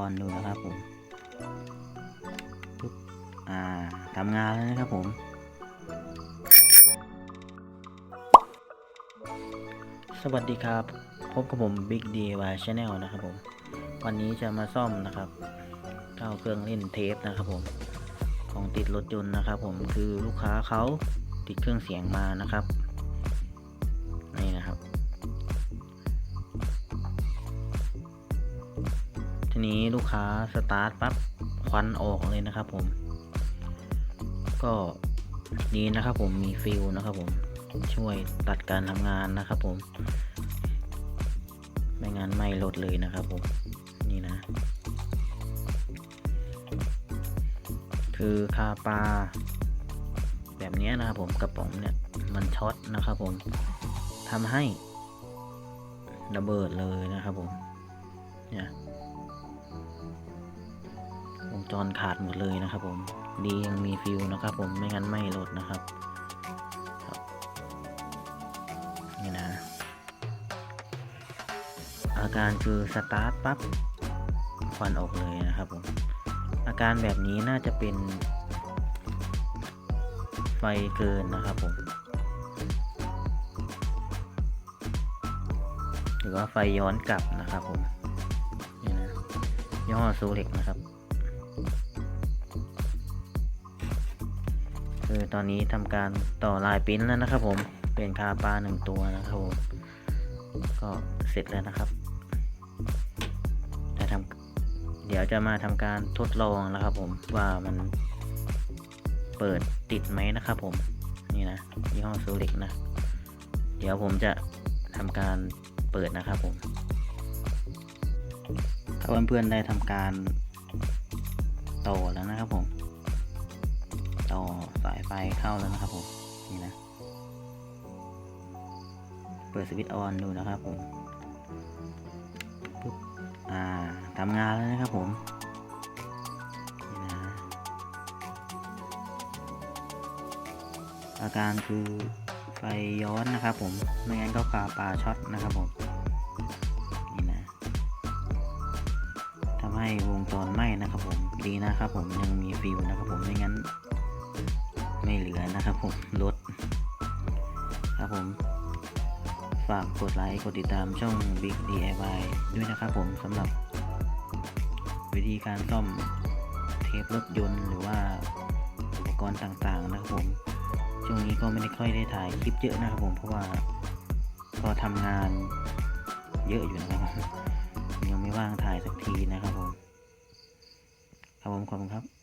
อนดูนะครับผมปุ๊บอ่าทำงานแล้วนะครับผมสวัสดีครับ พบกับผม Big D Y Channel นะครับผม วันนี้จะมาซ่อมนะครับเข้าเครื่องเล่นเทปนะครับผม ของติดรถยนต์นะครับผมคือลูกค้าเขาติดเครื่องเสียงมานะครับ ทีนี้ลูกค้าสตาร์ทปั๊บควันออกเลยนะครับผม ก็ดีนะครับผมมีฟิลนะครับผมช่วยตัดการทำงานนะครับผม ไม่งั้นไม่ลดเลยนะครับผม นี่นะ คือคาปลาแบบนี้นะครับผมกระป๋องเนี่ยมันช็อตนะครับผมทำให้ระเบิดเลยนะครับผมเนี่ย จรขาดหมดเลยนะครับ ผมดียังมีฟิวนะครับ ผมไม่งั้นไม่ลดนะครับครับนี่นะอาการคือสตาร์ทปั๊บควันออกเลยนะครับผมอาการแบบนี้น่าจะเป็น ไฟเกินนะครับผมหรือว่าไฟย้อนกลับนะครับผมนี่นะยี่ห้อซูเล็กนะครับ คือตอนนี้ทำการต่อลายปิ้นแล้วนะครับ ผมเปลี่ยนคาปลาหนึ่งตัวนะครับผมก็เสร็จแล้วนะครับจะทำเดี๋ยวจะมาทำการทดลองนะครับ ผมว่ามันเปิดติดไหมนะครับผมนี่นะยี่ห้อซูเล็กนะ เดี๋ยวผมจะทำการเปิดนะครับผมถ้าเพื่อนๆได้ทำการต่อแล้วนะครับผม ต่อสายไฟเข้าแล้วนะครับผมนี่นะ เปิดสวิตช์ออนดูนะครับผมปุ๊บอ่าทำงานแล้วนะครับผมนี่นะอาการคือไฟย้อนนะครับผมไม่งั้นก็คาปลาช็อตนะครับผมนี่นะทำให้วงจรไหม้นะครับผมดีนะครับผมยังมีฟิวนะครับผมไม่งั้น ไม่เหลือนะครับผมลดครับผม ฝากกดไลค์กดติดตามช่อง Big DIY ด้วยนะครับผมสำหรับ วิธีการซ่อมเทปรถยนต์หรือว่าอุปกรณ์ต่างๆนะครับผม ช่วงนี้ก็ไม่ได้ค่อยได้ถ่ายคลิปเยอะนะครับผมเพราะว่าก็ทำงานเยอะอยู่นะครับผมยังไม่ว่างถ่ายสักทีนะครับผมครับผมขอบคุณครับ